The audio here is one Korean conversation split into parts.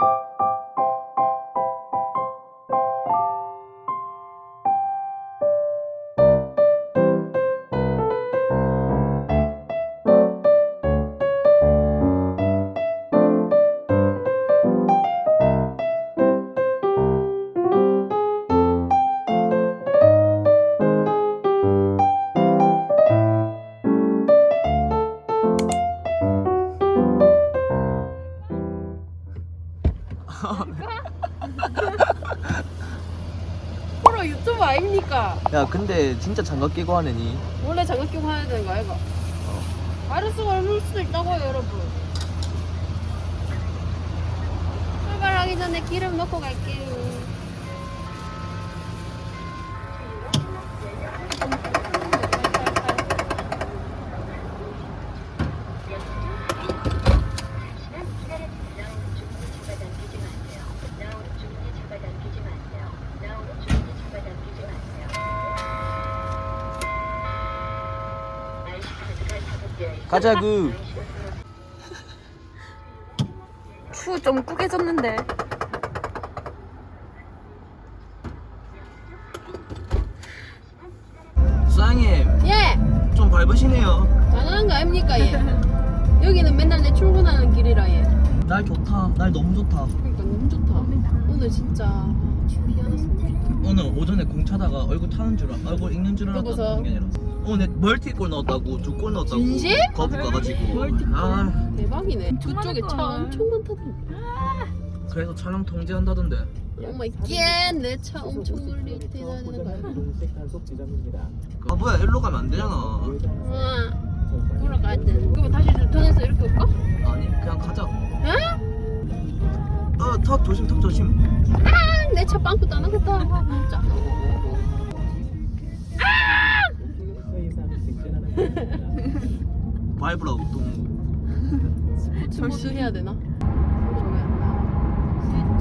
you 진짜 장갑 끼고 하느니? 원래 장갑 끼고 해야 되는 거 아이가? 바이러스가 올 수도 있다고요 여러분. 출발하기 전에 기름 넣고 갈게요 가자구. 추 좀 꾸겨졌는데. 수장님 예! 좀 밟으시네요. 당연한 거 아닙니까 얘 여기는 맨날 내 출근하는 길이라 얘 날 좋다. 날 너무 좋다. 그러니까 너무 좋다. 오늘 진짜 오늘 오전에 공 차다가 얼굴 타는 줄 알- 얼굴 익는 줄 그러고서? 알았던 게 아니라 오늘 멀티골 넣었다고 두 골 넣었다고 진심? 거부 가가지고. 멀티골? 아. 대박이네. 그쪽에 차 엄청 많다던데 그래서 차량 통제한다던데. 오마이 갓내차 엄청 멀리 대단한 거야. 아 뭐야 일로 가면 안 되잖아. 우와 돌아가야 돼. 그러면 다시 유턴해서 이렇게 올까? 아니 그냥 가자. 응? 어턱 조심 턱 조심. 내 차 빵꾸 따나겠다. 진짜 밟으라고 동무 절수해야 되나? 저기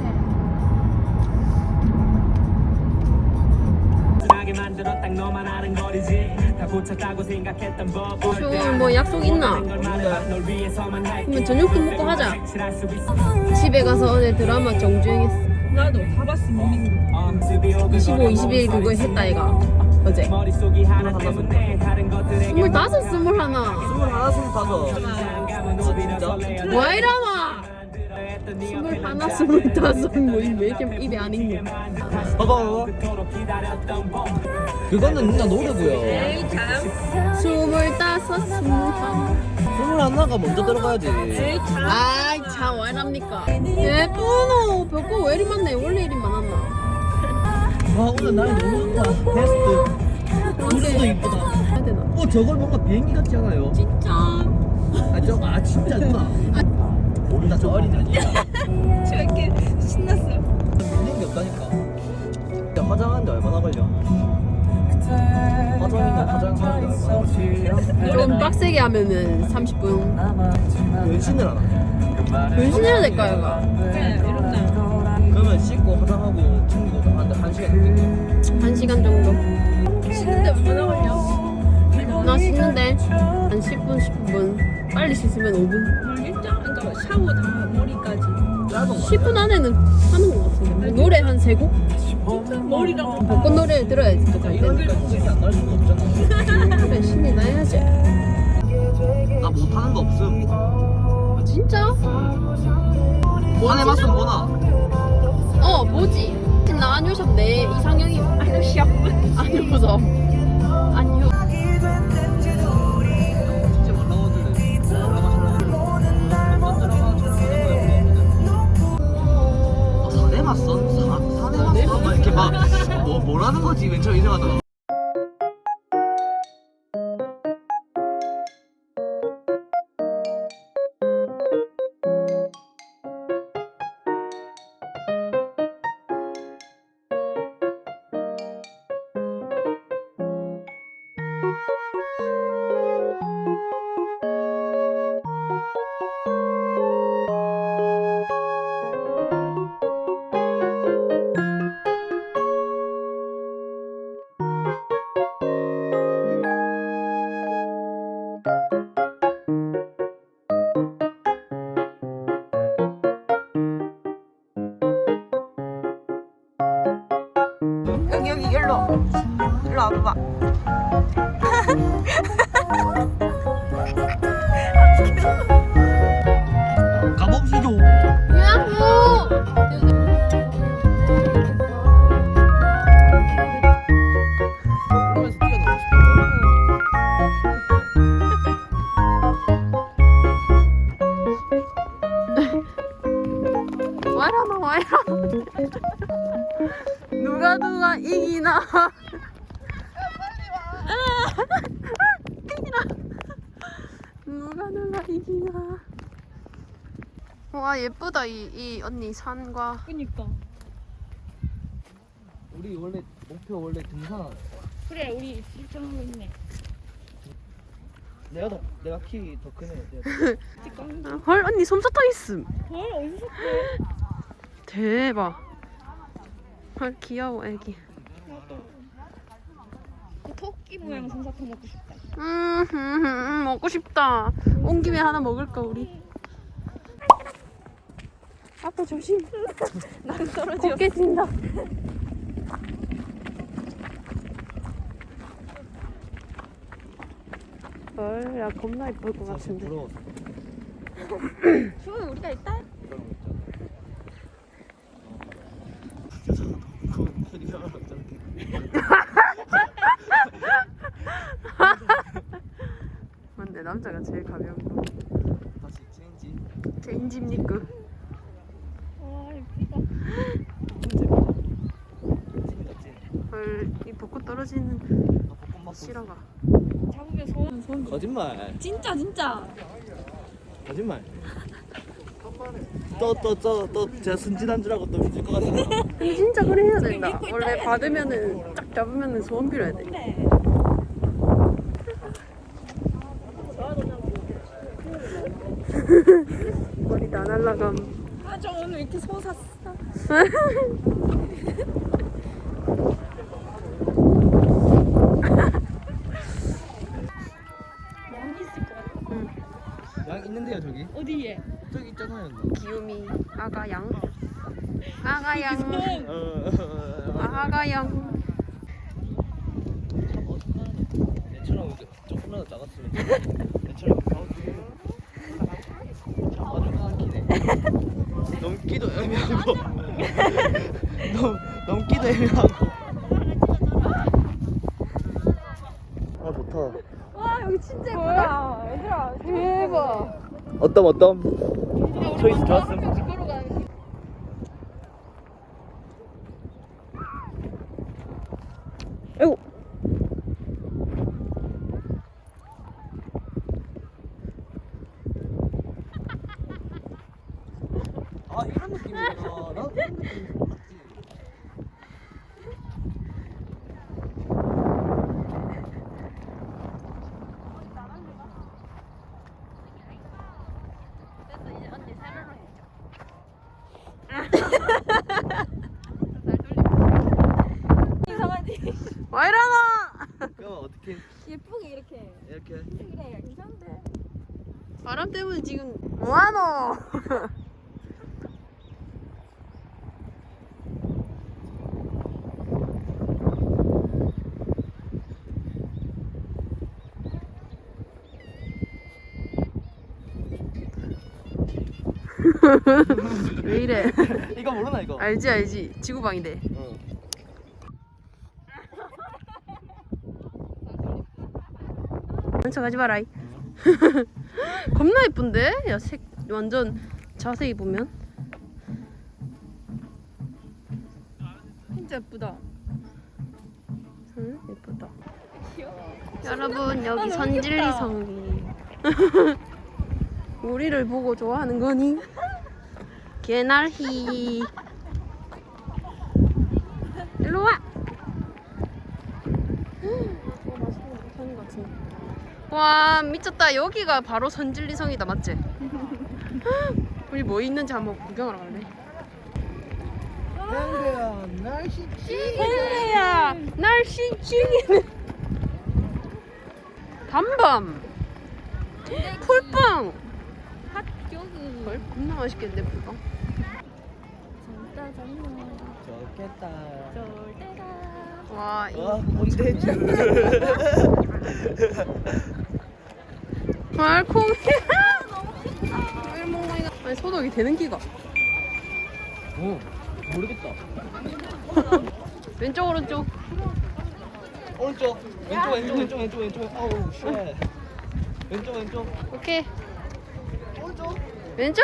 안 순하게 만들어 딱 너만 아는 거리지. 다 고쳤다고 생각했던 법 나와 오늘 뭐 약속 있나? 그러면 저녁도 먹고 하자. 집에 가서 어제 드라마 정주행했어. 나도 다 봤어 미민도. 25, 21 그거 했다 얘가. 어제. 머릿속이 하나 때문에 스물다섯 스물하나. 스물 하나 스물 다섯. 진짜? 뭐야 이러나 스물하나 스물다섯. 뭐왜 이렇게 입에 안 익냐 봐봐. 봐봐 그거는 누나 노래고요. 스물다섯 스물하나. 스물 하나가 먼저 들어가야지. 아이 참 왜랍니까? 예쁘노. 벽고 왜 이리 많네? 원래 이리 많았나? 와 오늘 날 너무 좋다. 베스트. 노래도 이쁘다 어 저걸 뭔가 비행기 같지 않아요? 진짜. 아, 저, 아 진짜 누나 모르나 저 어린이 아니야 저렇게 신났어 밀린 게 없다니까. 야, 화장하는데 얼마나 걸려? 화장이나 화장하는데 얼마나 걸려? 좀 빡세게 하면은 30분. 변신을 안 하네. 변신해야 될까 얘가 그래 이렇다. 그러면 씻고 화장하고 챙기고 다 하는데 한 시간 걸리겠네. 한 시간 정도? 씻는데 얼마나 걸려? 나 씻는데 한 10분 10분. 빨리 씻으면 5분. 뭘 일정 그러니까 샤워 다 머리까지. 짧은 거 10분 안에는 하는 것 같은데. 뭐 노래 한 3곡? 머리랑 벚꽃 노래 들어야지. 또갈 이런 때는 데 신이 안날 수가 없잖아. 그래 신이 나야지. 나 못하는 거 없음. 아, 진짜? 안 해봤으면 뭐나? 어 뭐지? 나 안효섭 내 이상형이. 안효섭 안효섭 안효 막 뭐, 뭐라는 거지? 맨 처음 이상하다가 여기 일로 일로 와봐 와 예쁘다 이, 이 언니 산과 그니까. 우리 원래 목표 원래 등산. 그래 우리 실천하고 있네. 내가 더 내가 키 더 크네. 내가 아, 헐 언니 솜사탕 있음 헐 어디서 샀대? 대박 헐 귀여워 애기 토끼 모양 솜사탕 먹고 싶다. 음, 음, 음, 먹고 싶다 온 김에 하나 먹을까 우리 아빠 조심 난 떨어져. 깨진다 헐 야 겁나 예쁠 것 사실 같은데 부러워. 추우면 우리가 일단 근데 남자가 제일 가벼운 거 다시 체인지. 체인지입니까? 와 예쁘다. 찐이다 찐. 헐이 벚꽃 떨어지는 실어가 잡으면 소원 소원. 거짓말. 진짜 진짜. 거짓말. 또 또 또 또 제가 순진한 줄 알고 또 믿을 것 같아. 근데 진짜 그래 해야 된다 원래 받으면은 딱 잡으면은 소원 빌어야 돼 그래. 머리 다 날라감 아저 오늘 이렇게 소 샀어. 많이 있을 것 같아. 양 있는데요 저기? 어디에? 저기 있잖아요. 귀요미 아가양. 아가양. 아가양. 조금이라도 작았으면 아주 키네 넘기도 애매하고. 넘, 넘기도 애매하고. 아 좋다. 와 여기 진짜 예쁘다. 얘들아 대박. 어떤 어떤 초이스 좋았음 아이고 아 이런 느낌이구나 나도 이런 느낌 몰랐지 이상하지? 와이라나 그럼 어떻게 예쁘게 이렇게. 이렇게 그래 이상한데. 바람 때문에 지금 뭐하노 왜 이래? 이거 모르나 이거? 알지 알지. 지구방위대 어. 훔쳐 가지 마라 겁나 예쁜데? 야 색 완전 자세히 보면. 진짜 예쁘다. 응? 예쁘다. 여러분 여기 너무 선진리 성이. 우리를 보고 좋아하는 거니? 개날희 일로 와. 와 미쳤다 여기가 바로 선진리성이다 맞지? 우리 뭐 있는지 한번 구경하러 갈래? 땡그야 날씨 헬레야 날씨 찌기는 밤밤 풀빵 헐 겁나 맛있겠는데 잔나. 좋겠다. 와, 이와 꼰대주. 말콩이. 일몽이가 아니 소독이 되는 기가. 어 모르겠다. 왼쪽 오른쪽. 오른쪽 왼쪽 왼쪽 왼쪽 왼쪽 왼쪽 어우 쉣. 왼쪽 왼쪽 오케이. 왼쪽.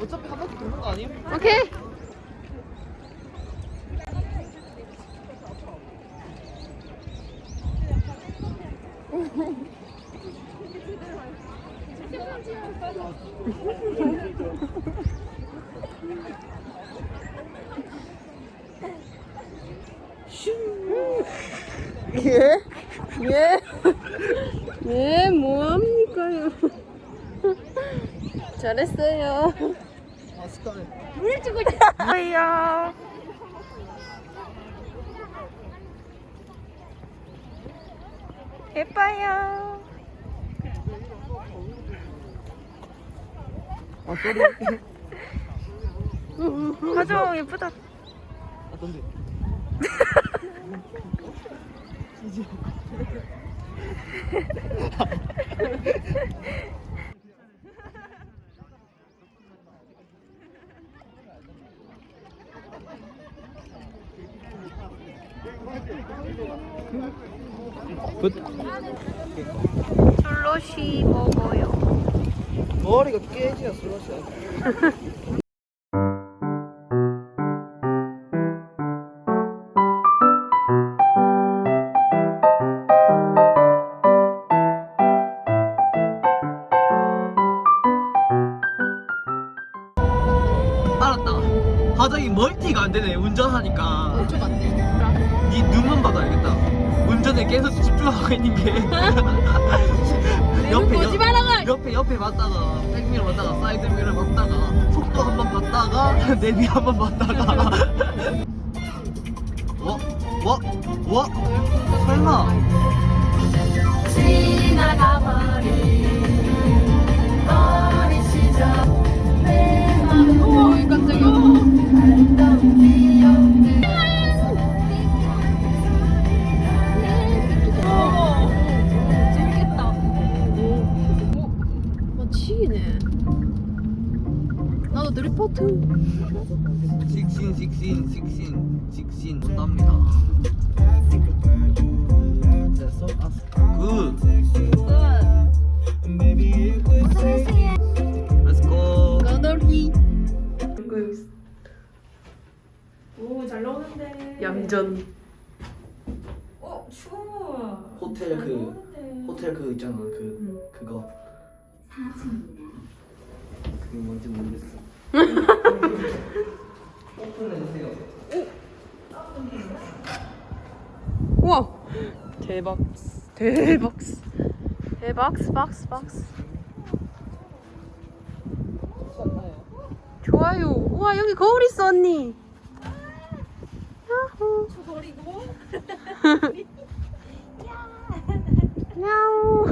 어차피 한 바퀴 도는 거 아님? 오케이. 예? 예? 예, 뭐합니까요? 잘했어요. 아 스타일. 뭐예요? 예뻐요. 아 쏘리. 가져 예쁘다. 아 던데. 굿. 슬러시 먹어요. 머리가 깨지야 슬러시야. 알았다. 화장이 멀티가 안 되네. 운전하니까. 네 눈만 봐도 알겠다. 운전에 계속 집중하고 있는 게. 옆에 보지 말아가! 옆에 옆에 봤다가 백미러 봤다가 사이드 미러 봤다가 속도 한 번 봤다가 내비 한 번 봤다가. 뭐? 뭐? 뭐? 설마? 오, 식신 식신 식신 못합니다. 굿. Let's go. 까돌기. 오, 잘 나오는데. 얌전. 어, 추워. 호텔 잘 그 나오는데. 호텔 그 있잖아 그 그거. 그게 뭔지 모르겠어. 오픈해주세요. 우와. 대박. 대박. 대박. 박스 박스. 좋아요. 우와 여기 거울 있어 언니. 야호. 버리고. 야우.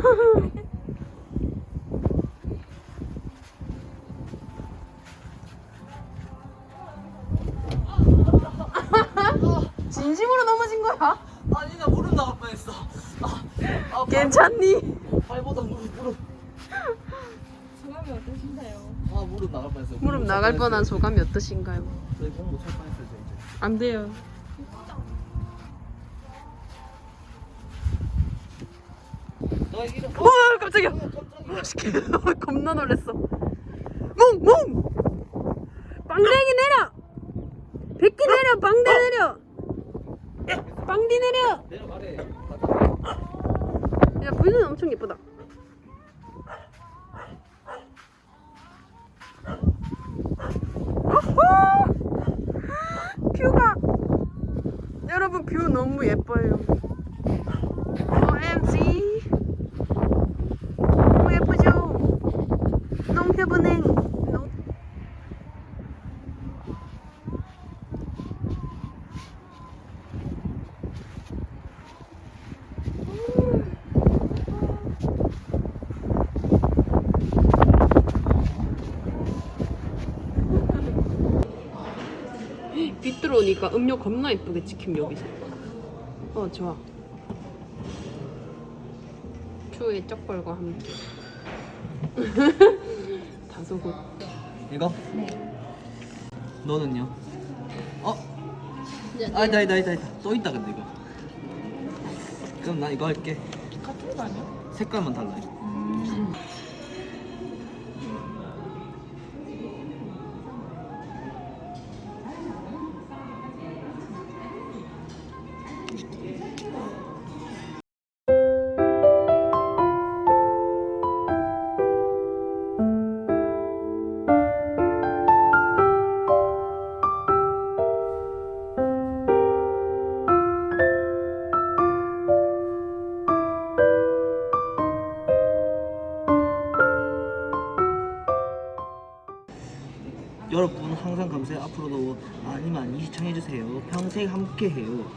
진심으로 넘어진 거야? 아니 나 무릎 나갈 뻔했어. 아, 아 발- 괜찮니? 발보다 무릎 무릎. 소감이 어떠신가요? 아 무릎 나갈 뻔했어. 무릎 나갈 뻔한 소감이 어떠신가요? 저희 공부 찰 뻔했어요 이제. 안 돼요. 너 이름. 와 깜짝이야. 깜짝이야. 겁나 놀랬어. 몽 몽. 빵댕이 내려. 백기 내려. 내려. 빵디 내려. 내려가래. 야 뷰는 엄청 예쁘다. 뷰가 여러분 뷰 너무 예뻐요. OMG 너무 예쁘죠? 너무 예쁘네. 너무- 빛 들어오니까 음료 겁나 예쁘게 찍힘 여기서. 어 좋아. 추의 쩍벌과 함께. 다소곳. 이거? 너는요? 어? 아니다 아니다 아니다 아니다 또 있다 근데 이거 그럼 나 이거 할게 같은 거 아니야? 색깔만 달라 이거 많이 시청해주세요. 평생 함께해요.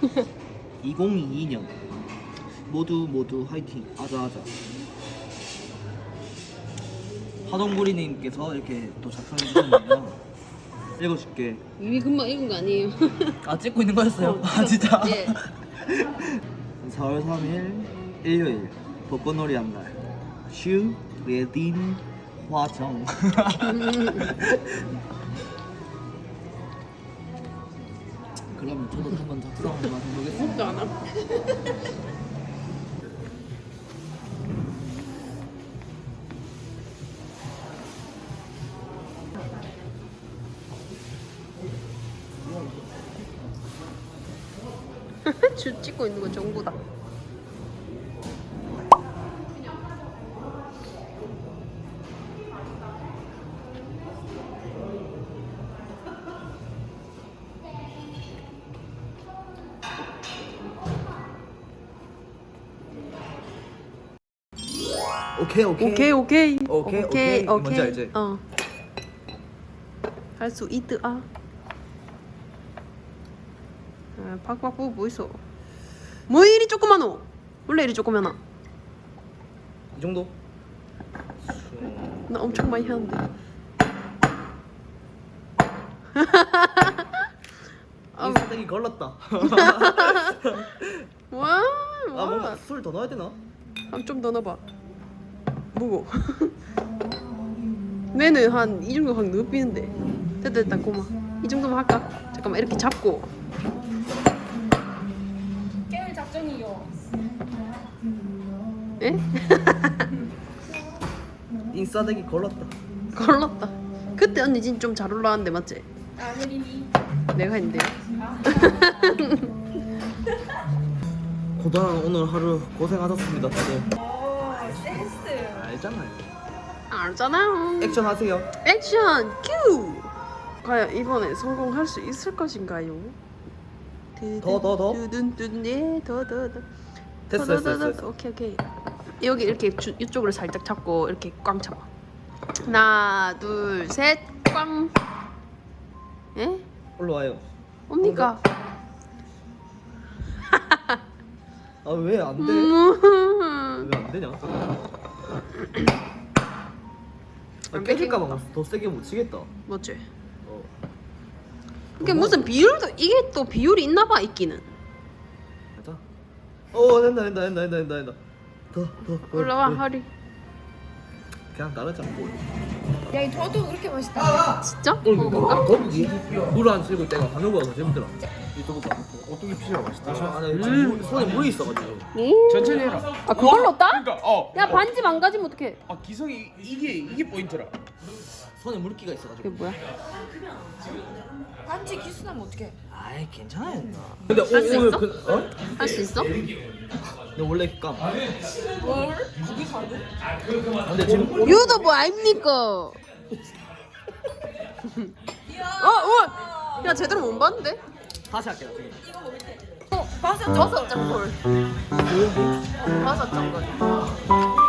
2022년. 모두 모두 화이팅. 아자아자. 화동구리님께서 이렇게 또 작성해주셨네요. 읽어줄게. 이미 금방 읽은 거 아니에요? 아 찍고 있는 거였어요? 어, 아 진짜? 예. 4월 3일 일요일. 벚꽃놀이 한 날. 슈 웨딩 화정 그러면 저도 한번 작성 한번 해보겠습니다 진짜 안 와. 줄 찍고 있는 거 정보다. 오케이 오케이 오케이 오케이 오케이, 오케이. 뭔지 알지? 어. 할 수 있드아. 아, 팍팍 부뭐 있어? 뭐 이리 조그마노? 원래 이리 조그마나? 이 정도? 나 엄청 많이 하는데. 아우. 인스타기 걸렸다 와, 아 뭔가 와. 술더 넣어야 되나? 한좀더 넣어봐. 뭐고? 내는 한 이 정도 확 넣비는데. 됐다 됐다 고마. 이 정도만 할까? 잠깐만 이렇게 잡고. 깨울 작전이요. 에? 인싸대기 걸렸다 걸렀다. 그때 언니 진짜 좀잘 올라왔는데 맞지? 아무리니. 내가 했는데. 고단한 오늘 하루 고생하셨습니다 다들. 알잖아요 알잖아. 액션 하세요 액션 큐. 과연 이번에 성공할 수 있을 것인가요? 더, 더, 더? 두둔두둔 네더더 더. 됐어 더, 됐어 됐어 더. 오케이 오케이. 여기 이렇게 주, 이쪽으로 살짝 잡고 이렇게 꽝 잡아. 하나 둘 셋 꽝. 예? 올라와요 옵니까? 아 왜 안 돼? 음. 왜 안 되냐? 아, 안 깨질까봐 뺏기겠다. 더 세게 못 치겠다. 뭐지? 어. 이게 무슨 비율도 이게 또 비율이 있나 봐 있기는. 가자. 어 된다 된다 된다 된다 된다 된다. 더 더. 더, 올라와 더. 허리. 그냥 따르자. 야, 이 저도 그렇게 맛있다. 진짜? 어, 먹어볼까? 거기 물안 쓰고 때가 가는 거가 더 재밌더라. 유튜브 가. 어떻게 피자가 맛있다. 아, 나 지금 손에 물이 있어가지고. 천천히 해라. 아 그걸로 따? 그러니까 어. 야 반지 망가지면 어떡해? 아 기성이 이게 이게 포인트라. 손에 물기가 그게 있어가지고. 뭐야? 반지 기수나면 어떡해? 아이 괜찮아요. 근데 오, 할수 오늘 있어? 그 어? 할 수 있어? 근데 원래 깜. 뭘? 그게 사도? 근데 지금 유튜브 아닙니까? 어, 우와! 야 제대로 못 봤는데? 다시 할게요. 나중에. 어, 버섯 버섯 장골. 버섯 장골.